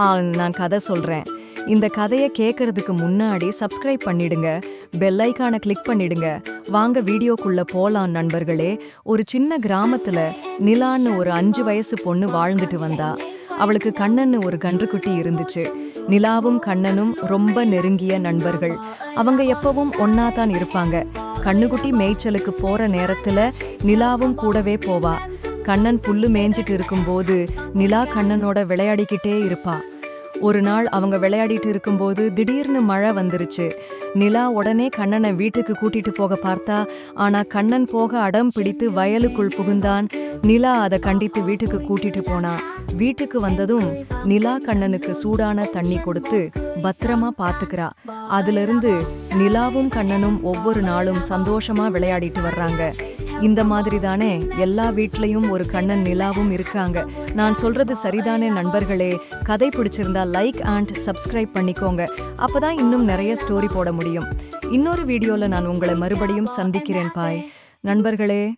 ஆ நான் கதை சொல்கிறேன் இந்த கதையை கேட்கறதுக்கு முன்னாடி சப்ஸ்கிரைப் பண்ணிடுங்க. பெல் ஐகானை கிளிக் பண்ணிடுங்க. வாங்க வீடியோக்குள்ள போலாம் நண்பர்களே. ஒரு சின்ன கிராமத்துல நிலான்னு ஒரு அஞ்சு வயசு பொண்ணு வாழ்ந்துட்டு வந்தா. அவளுக்கு கண்ணன்னு ஒரு கன்றுக்குட்டி இருந்துச்சு. நிலாவும் கண்ணனும் ரொம்ப நெருங்கிய நண்பர்கள். அவங்க எப்பவும் ஒன்னா தான் இருப்பாங்க. கண்ணுக்குட்டி மேய்ச்சலுக்கு போற நேரத்துல நிலாவும் கூடவே போவா. கண்ணன் புல்லு மேய்ஞ்சிட்டு இருக்கும்போது நிலா கண்ணனோட விளையாடிக்கிட்டே இருப்பா. ஒரு நாள் அவங்க விளையாடிட்டு இருக்கும்போது திடீர்னு மழை வந்துருச்சு. நிலா உடனே கண்ணனை வீட்டுக்கு கூட்டிட்டு போக பார்த்தா ஆனா கண்ணன் போக அடம் பிடித்து வயலுக்குள் புகுந்தான். நிலா அதை கண்டித்து வீட்டுக்கு கூட்டிட்டு போனா. வீட்டுக்கு வந்ததும் நிலா கண்ணனுக்கு சூடான தண்ணி கொடுத்து பத்திரமா பாத்துக்கிறா அதிலிருந்து நிலாவும் கண்ணனும் ஒவ்வொரு நாளும் சந்தோஷமா விளையாடிட்டு வர்றாங்க. இந்த மாதிரி தானே எல்லா வீட்லயும் ஒரு கண்ணன் நிலாவும் இருக்காங்க. நான் சொல்றது சரிதானே நண்பர்களே? கதை பிடிச்சிருந்தா லைக் அண்ட் சப்ஸ்கிரைப் பண்ணிக்கோங்க. அப்பதான் இன்னும் நிறைய ஸ்டோரி போட முடியும். இன்னொரு வீடியோல நான் உங்களை மறுபடியும் சந்திக்கிறேன் பாய். நண்பர்களே.